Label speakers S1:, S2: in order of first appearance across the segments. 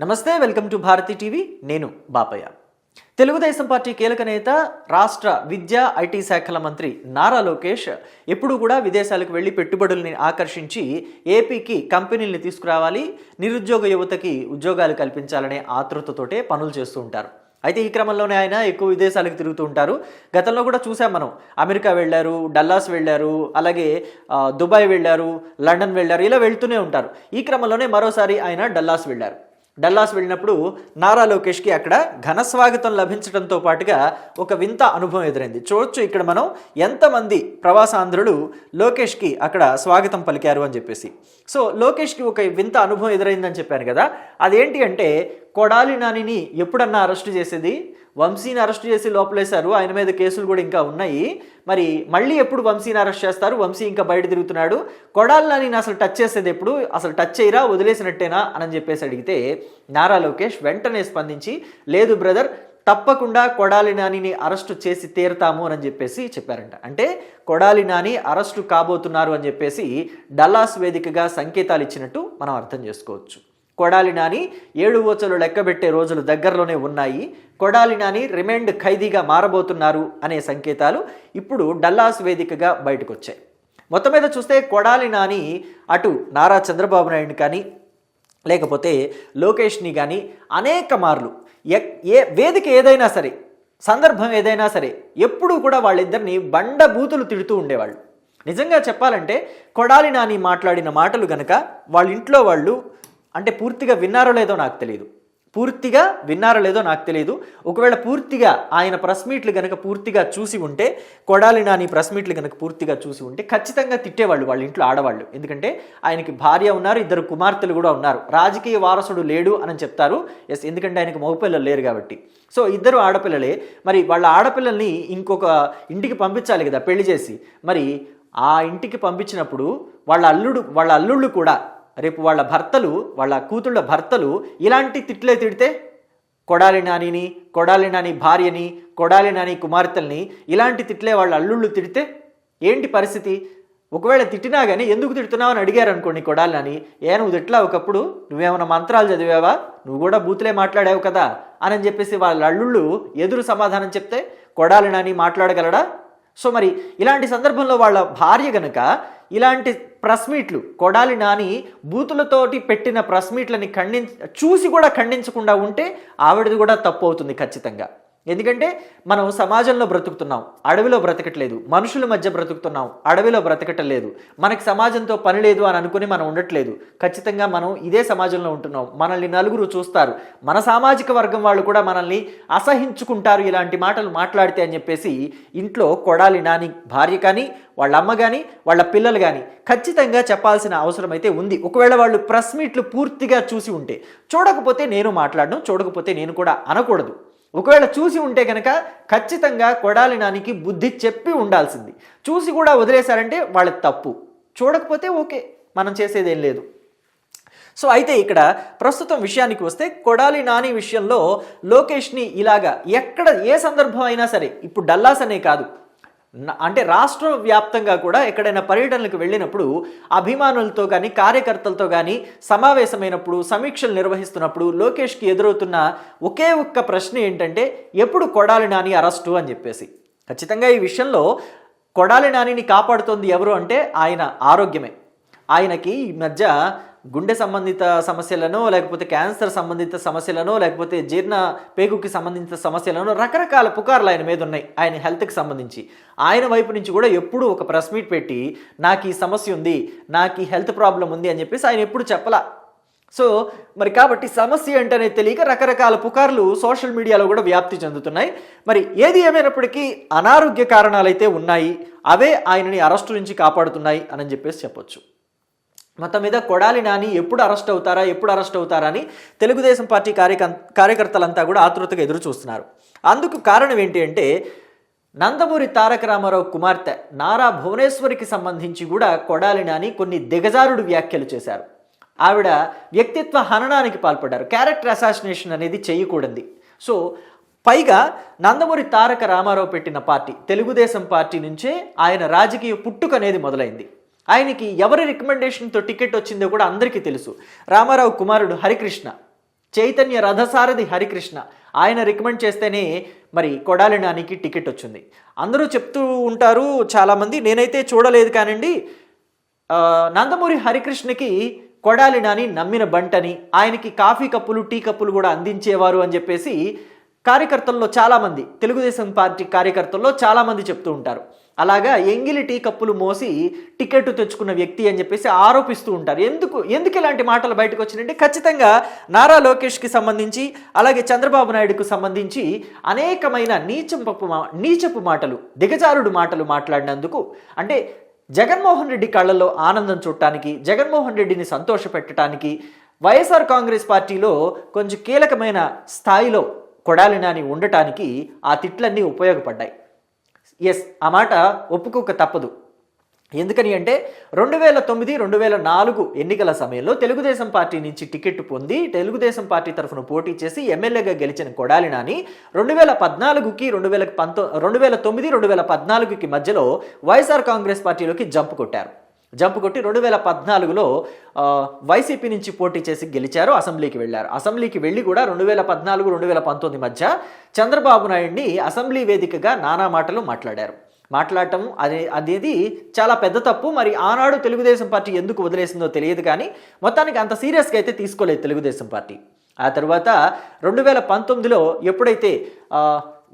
S1: నమస్తే welcome to Bharati TV. నేను Bapayya. Telugu Desam party కీలక నేత రాష్ట్ర విద్యా ఐటీ శాఖల మంత్రి నారా లోకేష్ ఎప్పుడు కూడా విదేశాలకు వెళ్ళి పెట్టుబడుల్ని ఆకర్షించి ఏపీకి కంపెనీల్ని తీసుకురావాలి నిరుద్యోగ యువతకి ఉద్యోగాలు కల్పించాలనే ఆతృతతోటే పనులు చేస్తూ ఉంటారు. అయితే ఈ క్రమంలోనే ఆయన ఎక్కువ విదేశాలకు తిరుగుతూ ఉంటారు. గతంలో కూడా చూసాం మనం. అమెరికా వెళ్ళారు డల్లాస్ వెళ్ళారు అలాగే దుబాయ్ వెళ్ళారు లండన్ వెళ్ళారు ఇలా వెళ్తూనే ఉంటారు. ఈ క్రమంలోనే మరోసారి ఆయన డల్లాస్ వెళ్ళారు. డల్లాస్ వెళ్ళినప్పుడు నారా లోకేష్కి అక్కడ ఘన స్వాగతం లభించడంతో పాటుగా ఒక వింత అనుభవం ఎదురైంది. చూడొచ్చు ఇక్కడ మనం ఎంతమంది ప్రవాసాంధ్రులు లోకేష్కి అక్కడ స్వాగతం పలికారు అని చెప్పేసి. సో లోకేష్కి ఒక వింత అనుభవం ఎదురైందని చెప్పాను కదా అదేంటి అంటే కొడాలి నానిని ఎప్పుడన్నా అరెస్ట్ చేసేది? వంశీని అరెస్ట్ చేసి లోపలేశారు. ఆయన మీద కేసులు కూడా ఇంకా ఉన్నాయి. మరి మళ్ళీ ఎప్పుడు వంశీని అరెస్ట్ చేస్తారు? వంశీ ఇంకా బయట తిరుగుతున్నాడు. కొడాలి నానిని అసలు టచ్ చేసేది ఎప్పుడు? అసలు టచ్ చేయరా? వదిలేసినట్టేనా? అని చెప్పేసి అడిగితే నారా లోకేష్ వెంటనే స్పందించి లేదు బ్రదర్ తప్పకుండా కొడాలి నానిని అరెస్టు చేసి తీరుతాము అని చెప్పేసి చెప్పారంట. అంటే కొడాలి నాని అరెస్టు కాబోతున్నారు అని చెప్పేసి డల్లాస్ వేదికగా సంకేతాలు ఇచ్చినట్టు మనం అర్థం చేసుకోవచ్చు. కొడాలి నాని ఏడు ఓచలు లెక్కబెట్టే రోజులు దగ్గరలోనే ఉన్నాయి. కొడాలి నాని రిమైండ్ ఖైదీగా మారబోతున్నారు అనే సంకేతాలు ఇప్పుడు డల్లాస్ వేదికగా బయటకు వచ్చాయి మొత్తం మీద చూస్తే కొడాలి నాని అటు నారా చంద్రబాబు నాయుడు కానీ లేకపోతే లోకేష్ని కానీ అనేక మార్లు ఎక్- ఏ వేదిక ఏదైనా సరే సందర్భం ఏదైనా సరే ఎప్పుడూ కూడా వాళ్ళిద్దరిని బండ బూతులు తిడుతూ ఉండేవాళ్ళు. నిజంగా చెప్పాలంటే కొడాలి నాని మాట్లాడిన మాటలు గనక వాళ్ళ ఇంట్లో వాళ్ళు అంటే పూర్తిగా విన్నారో లేదో నాకు తెలియదు పూర్తిగా విన్నారో లేదో నాకు తెలియదు ఒకవేళ పూర్తిగా ఆయన ప్రెస్ మీట్లు గనక పూర్తిగా చూసి ఉంటే కొడాలి నాని ప్రెస్ మీట్లు గనక పూర్తిగా చూసి ఉంటే ఖచ్చితంగా తిట్టేవాళ్ళు వాళ్ళ ఇంట్లో ఆడవాళ్ళు. ఎందుకంటే ఆయనకి భార్య ఉన్నారు ఇద్దరు కుమార్తెలు కూడా ఉన్నారు. రాజకీయ వారసుడు లేడు అని చెప్తారు. ఎస్ ఎందుకంటే ఆయనకు మగపిల్లలు లేరు కాబట్టి. సో ఇద్దరు ఆడపిల్లలే. మరి వాళ్ళ ఆడపిల్లల్ని ఇంకొక ఇంటికి పంపించాలి కదా పెళ్ళి చేసి. మరి ఆ ఇంటికి పంపించినప్పుడు వాళ్ళ అల్లుడు వాళ్ళ అల్లుళ్ళు కూడా రేపు వాళ్ళ భర్తలు వాళ్ళ కూతుళ్ళ భర్తలు ఇలాంటి తిట్లే తిడితే కొడాలి నానిని కొడాలి నాని భార్యని కొడాలి నాని కుమార్తెల్ని ఇలాంటి తిట్లే వాళ్ళ అల్లుళ్ళు తిడితే ఏంటి పరిస్థితి? ఒకవేళ తిట్టినా కానీ ఎందుకు తిడుతున్నావు అని అడిగారు అనుకోండి కొడాలి నాని. ఏ నువ్వు తిట్లా ఒకప్పుడు? నువ్వేమైనా మంత్రాలు చదివావా? నువ్వు కూడా బూతులే మాట్లాడావు కదా అని చెప్పేసి వాళ్ళ అల్లుళ్ళు ఎదురు సమాధానం చెప్తే కొడాలి నాని మాట్లాడగలడా? సో మరి ఇలాంటి సందర్భంలో వాళ్ళ భార్య గనుక ఇలాంటి ప్రెస్ మీట్లు కొడాలి నాని బూతులతోటి పెట్టిన ప్రెస్ మీట్లని ఖండించ చూసి కూడా ఖండించకుండా ఉంటే ఆవిడది కూడా తప్పు అవుతుంది ఖచ్చితంగా. ఎందుకంటే మనం సమాజంలో బ్రతుకుతున్నాం అడవిలో బ్రతకట్లేదు మనుషుల మధ్య బ్రతుకుతున్నాం అడవిలో బ్రతకటలేదు మనకి సమాజంతో పని లేదు అని అనుకుని మనం ఉండట్లేదు. ఖచ్చితంగా మనం ఇదే సమాజంలో ఉంటున్నాం. మనల్ని నలుగురు చూస్తారు. మన సామాజిక వర్గం వాళ్ళు కూడా మనల్ని అసహించుకుంటారు ఇలాంటి మాటలు మాట్లాడితే అని చెప్పేసి ఇంట్లో కొడాలి నాని భార్య కానీ వాళ్ళ అమ్మ కానీ వాళ్ళ పిల్లలు కానీ ఖచ్చితంగా చెప్పాల్సిన అవసరం అయితే ఉంది. ఒకవేళ వాళ్ళు ప్రెస్ మీట్లు పూర్తిగా చూసి ఉంటే చూడకపోతే నేను మాట్లాడడం చూడకపోతే నేను కూడా అనకూడదు. ఒకవేళ చూసి ఉంటే కనుక ఖచ్చితంగా కొడాలి నానికి బుద్ధి చెప్పి ఉండాల్సింది. చూసి కూడా వదిలేశారంటే వాళ్ళ తప్పు. చూడకపోతే ఓకే మనం చేసేదేం లేదు. సో అయితే ఇక్కడ ప్రస్తుతం విషయానికి వస్తే కొడాలి నాని విషయంలో లోకేష్ని ఇలాగా ఎక్కడ ఏ సందర్భం అయినా సరే ఇప్పుడు డల్లాస్ అనే కాదు అంటే రాష్ట్ర వ్యాప్తంగా కూడా ఎక్కడైనా పర్యటనలకు వెళ్ళినప్పుడు అభిమానులతో కానీ కార్యకర్తలతో కానీ సమావేశమైనప్పుడు సమీక్షలు నిర్వహిస్తున్నప్పుడు లోకేష్కి ఎదురవుతున్న ఒకే ఒక్క ప్రశ్న ఏంటంటే ఎప్పుడు కొడాలి నాని అరెస్టు అని చెప్పేసి. ఖచ్చితంగా ఈ విషయంలో కొడాలి నానిని కాపాడుతోంది ఎవరు అంటే ఆయన ఆరోగ్యమే. ఆయనకి ఈ మధ్య గుండె సంబంధిత సమస్యలను లేకపోతే క్యాన్సర్ సంబంధిత సమస్యలను లేకపోతే జీర్ణ పేగుకి సంబంధించిన సమస్యలను రకరకాల పుకార్లు ఆయన మీద ఉన్నాయి ఆయన హెల్త్కి సంబంధించి. ఆయన వైపు నుంచి కూడా ఎప్పుడూ ఒక ప్రెస్ మీట్ పెట్టి నాకు ఈ సమస్య ఉంది నాకు ఈ హెల్త్ ప్రాబ్లం ఉంది అని చెప్పేసి ఆయన ఎప్పుడు చెప్పలా. సో మరి కాబట్టి సమస్య ఏంటనే తెలియక రకరకాల పుకార్లు సోషల్ మీడియాలో కూడా వ్యాప్తి చెందుతున్నాయి. మరి ఏది ఏమైనప్పటికీ అనారోగ్య కారణాలైతే ఉన్నాయి అవే ఆయనని అరెస్టు నుంచి కాపాడుతున్నాయి అని చెప్పేసి చెప్పొచ్చు. మొత్తం మీద కొడాలి నాని ఎప్పుడు అరెస్ట్ అవుతారా ఎప్పుడు అరెస్ట్ అవుతారా అని తెలుగుదేశం పార్టీ కార్యక కార్యకర్తలంతా కూడా ఆతృతగా ఎదురు చూస్తున్నారు. అందుకు కారణం ఏంటి అంటే నందమూరి తారక రామారావు కుమార్తె నారా భువనేశ్వరికి సంబంధించి కూడా కొడాలి నాని కొన్ని దిగజారుడు వ్యాఖ్యలు చేశారు. ఆవిడ వ్యక్తిత్వ హననానికి పాల్పడ్డారు. క్యారెక్టర్ అసాసినేషన్ అనేది చేయకూడదు. సో పైగా నందమూరి తారక రామారావు పెట్టిన పార్టీ తెలుగుదేశం పార్టీ నుంచే ఆయన రాజకీయ పుట్టుక అనేది మొదలైంది. ఆయనకి ఎవరి రికమెండేషన్తో టికెట్ వచ్చిందో కూడా అందరికీ తెలుసు. రామారావు కుమారుడు హరికృష్ణ చైతన్య రథసారథి హరికృష్ణ ఆయన రికమెండ్ చేస్తేనే మరి కొడాలి నానికి టికెట్ వచ్చింది. అందరూ చెప్తూ ఉంటారు చాలామంది నేనైతే చూడలేదు కానండి. నందమూరి హరికృష్ణకి కొడాలి నాని నమ్మిన బంటని ఆయనకి కాఫీ కప్పులు టీ కప్పులు కూడా అందించేవారు అని చెప్పేసి కార్యకర్తల్లో చాలామంది తెలుగుదేశం పార్టీ కార్యకర్తల్లో చాలామంది చెప్తూ ఉంటారు. అలాగా ఎంగిలి టీ కప్పులు మోసి టికెట్ తెచ్చుకున్న వ్యక్తి అని చెప్పేసి ఆరోపిస్తూ ఉంటారు. ఎందుకు ఎందుకు ఇలాంటి మాటలు బయటకు వచ్చినంటే ఖచ్చితంగా నారా లోకేష్కి సంబంధించి అలాగే చంద్రబాబు నాయుడుకు సంబంధించి అనేకమైన నీచంపప్పు మా నీచపు మాటలు దిగజారుడు మాటలు మాట్లాడినందుకు అంటే జగన్మోహన్ రెడ్డి కళ్ళల్లో ఆనందం చూడటానికి జగన్మోహన్ రెడ్డిని సంతోషపెట్టడానికి వైఎస్ఆర్ కాంగ్రెస్ పార్టీలో కొంచెం కీలకమైన స్థాయిలో కొడాలి నాని ఉండటానికి ఆ తిట్లన్నీ ఉపయోగపడ్డాయి. ఎస్ ఆ మాట ఒప్పుకోక తప్పదు. ఎందుకని అంటే రెండు వేల తొమ్మిది రెండు వేల నాలుగు ఎన్నికల సమయంలో తెలుగుదేశం పార్టీ నుంచి టికెట్ పొంది తెలుగుదేశం పార్టీ తరఫున పోటీ చేసి ఎమ్మెల్యేగా గెలిచిన కొడాలి నాని రెండు వేల పద్నాలుగుకి రెండు వేల పంతొ రెండు వేల తొమ్మిది రెండు వేల పద్నాలుగుకి మధ్యలో వైఎస్ఆర్ కాంగ్రెస్ పార్టీలోకి జంప్ కొట్టారు. జంప్ కొట్టి రెండు వేల పద్నాలుగులో వైసీపీ నుంచి పోటీ చేసి గెలిచారు అసెంబ్లీకి వెళ్ళారు. అసెంబ్లీకి వెళ్ళి కూడా రెండు వేల పద్నాలుగు రెండు వేల పంతొమ్మిది మధ్య చంద్రబాబు నాయుడిని అసెంబ్లీ వేదికగా నానా మాటలు మాట్లాడారు. మాట్లాడటం అదే అనేది చాలా పెద్ద తప్పు. మరి ఆనాడు తెలుగుదేశం పార్టీ ఎందుకు వదిలేసిందో తెలియదు కానీ మొత్తానికి అంత సీరియస్గా అయితే తీసుకోలేదు తెలుగుదేశం పార్టీ. ఆ తర్వాత రెండు వేల పంతొమ్మిదిలో ఎప్పుడైతే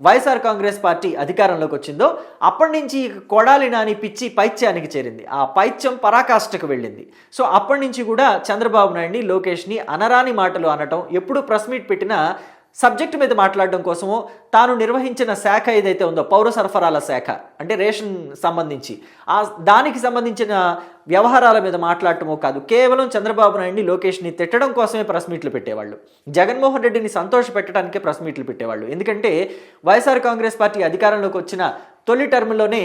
S1: వైఎస్ఆర్ కాంగ్రెస్ పార్టీ అధికారంలోకి వచ్చిందో అప్పటి నుంచి కొడాలి నాని పిచ్చి పైత్యానికి చేరింది. ఆ పైత్యం పరాకాష్ఠకు వెళ్ళింది. సో అప్పటి నుంచి కూడా చంద్రబాబు నాయుడిని లోకేష్ని అనరాని మాటలు అనటం ఎప్పుడు ప్రెస్ మీట్ పెట్టినా సబ్జెక్ట్ మీద మాట్లాడడం కోసమో తాను నిర్వహించిన శాఖ ఏదైతే ఉందో పౌర సరఫరాల శాఖ అంటే రేషన్ సంబంధించి ఆ దానికి సంబంధించిన వ్యవహారాల మీద మాట్లాడటమో కాదు కేవలం చంద్రబాబు నాయుడిని లోకేష్ని తిట్టడం కోసమే ప్రెస్ మీట్లు పెట్టేవాళ్ళు. జగన్మోహన్ రెడ్డిని సంతోష పెట్టడానికే ప్రెస్ మీట్లు పెట్టేవాళ్ళు. ఎందుకంటే వైఎస్ఆర్ కాంగ్రెస్ పార్టీ అధికారంలోకి వచ్చిన తొలి టర్మ్లోనే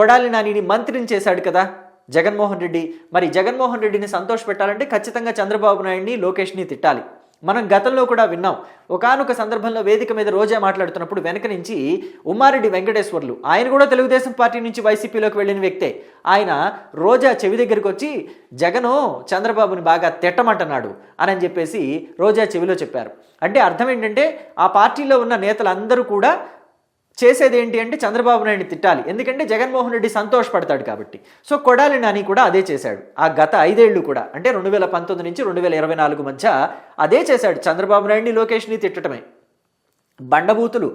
S1: కొడాలి నానిని మంత్రిని చేశాడు కదా జగన్మోహన్ రెడ్డి. మరి జగన్మోహన్ రెడ్డిని సంతోష పెట్టాలంటే ఖచ్చితంగా చంద్రబాబు నాయుడిని లోకేష్ని తిట్టాలి. మనం గతంలో కూడా విన్నాం. ఒకానొక సందర్భంలో వేదిక మీద రోజా మాట్లాడుతున్నప్పుడు వెనక నుంచి ఉమారెడ్డి వెంకటేశ్వర్లు ఆయన కూడా తెలుగుదేశం పార్టీ నుంచి వైసీపీలోకి వెళ్ళిన వ్యక్తే. ఆయన రోజా చెవి దగ్గరికి వచ్చి జగను చంద్రబాబుని బాగా తిట్టమంటున్నాడు అని చెప్పేసి రోజా చెవిలో చెప్పారు. అంటే అర్థం ఏంటంటే ఆ పార్టీలో ఉన్న నేతలందరూ కూడా చేసేది ఏంటి అంటే చంద్రబాబు నాయుడిని తిట్టాలి. ఎందుకంటే జగన్మోహన్ రెడ్డి సంతోషపడతాడు కాబట్టి. సో కొడాలి నాని కూడా అదే చేశాడు. ఆ గత ఐదేళ్ళు కూడా అంటే రెండు వేల పంతొమ్మిది నుంచి రెండు వేల ఇరవై నాలుగు మధ్య అదే చేశాడు చంద్రబాబు నాయుడిని లోకేష్ని తిట్టడమే. బండబూతులు.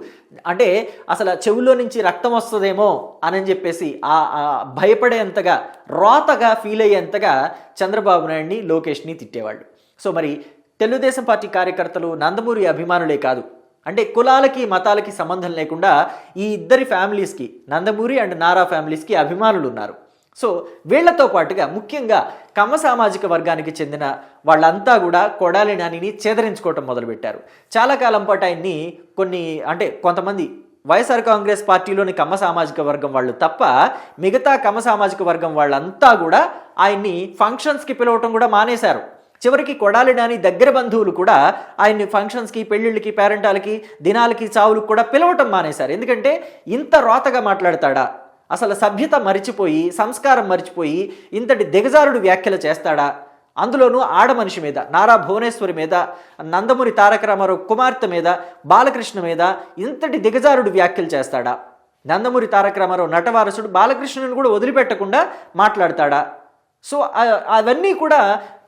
S1: అంటే అసలు చెవుల్లో నుంచి రక్తం వస్తుందేమో అని చెప్పేసి ఆ ఆ భయపడేంతగా రోతగా ఫీల్ అయ్యేంతగా చంద్రబాబు నాయుడిని లోకేష్ని తిట్టేవాళ్ళు. సో మరి తెలుగుదేశం పార్టీ కార్యకర్తలు నందమూరి అభిమానులే కాదు. అంటే కులాలకి మతాలకి సంబంధం లేకుండా ఈ ఇద్దరి ఫ్యామిలీస్కి నందమూరి అండ్ నారా ఫ్యామిలీస్కి అభిమానులు ఉన్నారు సో వీళ్ళతో పాటుగా ముఖ్యంగా కమ్మ సామాజిక వర్గానికి చెందిన వాళ్ళంతా కూడా కొడాలి నానిని చేదరించుకోవటం మొదలుపెట్టారు. చాలా కాలం పాటు ఆయన్ని కొన్ని అంటే కొంతమంది వైఎస్ఆర్ కాంగ్రెస్ పార్టీలోని కమ్మ సామాజిక వర్గం వాళ్ళు తప్ప మిగతా కమ్మ సామాజిక వర్గం వాళ్ళంతా కూడా ఆయన్ని ఫంక్షన్స్కి పిలవటం కూడా మానేశారు. చివరికి కొడాలి నాని దగ్గర బంధువులు కూడా ఆయన్ని ఫంక్షన్స్కి పెళ్ళిళ్ళకి పేరెంటాలకి దినాలకి చావులకు కూడా పిలవటం మానేశారు. ఎందుకంటే ఇంత రోతగా మాట్లాడతాడా? అసలు సభ్యత మరిచిపోయి సంస్కారం మరిచిపోయి ఇంతటి దిగజారుడు వ్యాఖ్యలు చేస్తాడా? అందులోనూ ఆడ మనిషి మీద నారా భువనేశ్వరి మీద నందమూరి తారక రామారావు కుమార్తె మీద బాలకృష్ణ మీద ఇంతటి దిగజారుడు వ్యాఖ్యలు చేస్తాడా? నందమూరి తారక రామారావు నటవారసుడు బాలకృష్ణుని కూడా వదిలిపెట్టకుండా మాట్లాడతాడా? సో అవన్నీ కూడా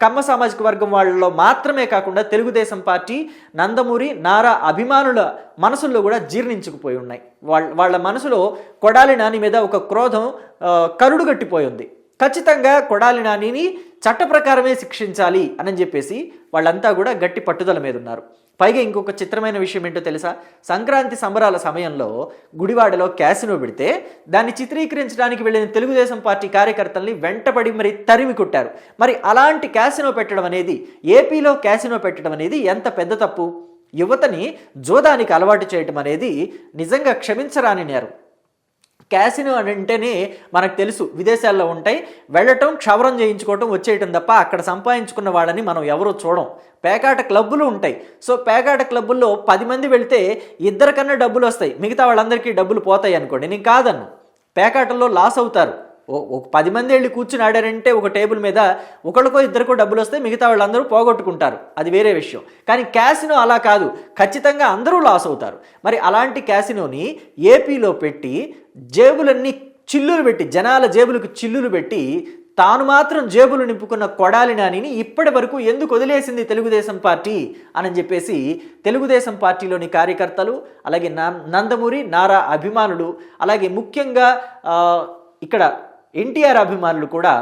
S1: కమ్మ సామాజిక వర్గం వాళ్ళలో మాత్రమే కాకుండా తెలుగుదేశం పార్టీ నందమూరి నారా అభిమానుల మనసుల్లో కూడా జీర్ణించుకుపోయి ఉన్నాయి. వాళ్ళ వాళ్ళ మనసులో కొడాలి నాని మీద ఒక క్రోధం కరుడుగట్టిపోయి ఉంది. ఖచ్చితంగా కొడాలి నానిని చట్ట ప్రకారమే శిక్షించాలి అని చెప్పేసి వాళ్ళంతా కూడా గట్టి పట్టుదల మీద ఉన్నారు. పైగా ఇంకొక చిత్రమైన విషయం ఏంటో తెలుసా? సంక్రాంతి సంబరాల సమయంలో గుడివాడలో క్యాసినో పెడితే దాన్ని చిత్రీకరించడానికి వెళ్ళిన తెలుగుదేశం పార్టీ కార్యకర్తల్ని వెంటబడి మరి తరిమి కొట్టారు. మరి అలాంటి క్యాసినో పెట్టడం అనేది ఏపీలో క్యాసినో పెట్టడం అనేది ఎంత పెద్ద తప్పు? యువతని జోదానికి అలవాటు చేయటం అనేది నిజంగా క్షమించరాని నేరం క్యాసినో అని అంటేనే మనకు తెలుసు విదేశాల్లో ఉంటాయి. వెళ్ళటం క్షవరం చేయించుకోవటం వచ్చేయటం తప్ప అక్కడ సంపాదించుకున్న వాళ్ళని మనం ఎవరూ చూడం. పేకాట క్లబ్బులు ఉంటాయి. సో పేకాట క్లబ్బుల్లో పది మంది వెళితే ఇద్దరికన్నా డబ్బులు వస్తాయి. మిగతా వాళ్ళందరికీ డబ్బులు పోతాయి అనుకోండి. నేను కాదన్ను. పేకాటల్లో లాస్ అవుతారు. ఒక పది మంది వెళ్ళి కూర్చుని ఆడారంటే ఒక టేబుల్ మీద ఒకరికో ఇద్దరికో డబ్బులు వస్తే మిగతా వాళ్ళందరూ పోగొట్టుకుంటారు. అది వేరే విషయం. కానీ క్యాసినో అలా కాదు. ఖచ్చితంగా అందరూ లాస్ అవుతారు. మరి అలాంటి క్యాసినోని ఏపీలో పెట్టి జేబులన్నీ చిల్లులు పెట్టి జనాల జేబులకు చిల్లులు పెట్టి తాను మాత్రం జేబులు నింపుకున్న కొడాలి నానిని ఇప్పటి వరకు ఎందుకు వదిలేసింది తెలుగుదేశం పార్టీ అని చెప్పేసి తెలుగుదేశం పార్టీలోని కార్యకర్తలు అలాగే నందమూరి నారా అభిమానులు అలాగే ముఖ్యంగా ఇక్కడ ఎన్టీఆర్ అభిమానులు కూడా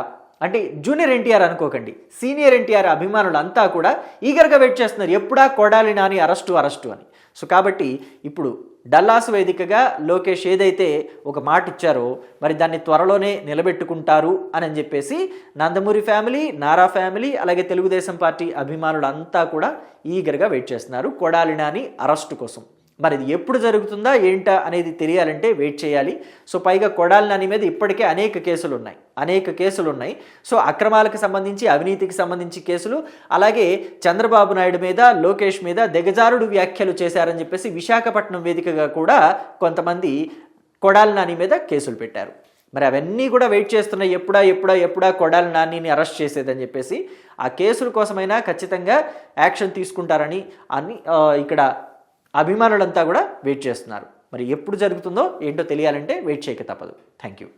S1: అంటే జూనియర్ ఎన్టీఆర్ అనుకోకండి సీనియర్ ఎన్టీఆర్ అభిమానులు అంతా కూడా ఈగర్గా వెయిట్ చేస్తున్నారు ఎప్పుడా కొడాలి నాని అరెస్టు అరెస్టు అని. సో కాబట్టి ఇప్పుడు డల్లాస్ వేదికగా లోకేష్ ఏదైతే ఒక మాట ఇచ్చారో మరి దాన్ని త్వరలోనే నిలబెట్టుకుంటారు అని చెప్పేసి నందమూరి ఫ్యామిలీ నారా ఫ్యామిలీ అలాగే తెలుగుదేశం పార్టీ అభిమానులు అంతా కూడా ఈగర్గా వెయిట్ చేస్తున్నారు కొడాలి నాని అరెస్టు కోసం. మరి ఇది ఎప్పుడు జరుగుతుందా ఏంటా అనేది తెలియాలంటే వెయిట్ చేయాలి. సో పైగా కొడాల నాని మీద ఇప్పటికే అనేక కేసులు ఉన్నాయి అనేక కేసులు ఉన్నాయి సో అక్రమాలకు సంబంధించి అవినీతికి సంబంధించి కేసులు అలాగే చంద్రబాబు నాయుడు మీద లోకేష్ మీద దిగజారుడు వ్యాఖ్యలు చేశారని చెప్పేసి విశాఖపట్నం వేదికగా కూడా కొంతమంది కొడాల నాని మీద కేసులు పెట్టారు. మరి అవన్నీ కూడా వెయిట్ చేస్తున్నాయి. ఎప్పుడా ఎప్పుడా ఎప్పుడా కొడాల నానిని అరెస్ట్ చేసేదని చెప్పేసి ఆ కేసుల కోసమైనా ఖచ్చితంగా యాక్షన్ తీసుకుంటారని అని ఇక్కడ అభిమానులంతా కూడా వెయిట్ చేస్తున్నారు. మరి ఎప్పుడు జరుగుతుందో ఏంటో తెలియాలంటే వెయిట్ చేయక తప్పదు. Thank you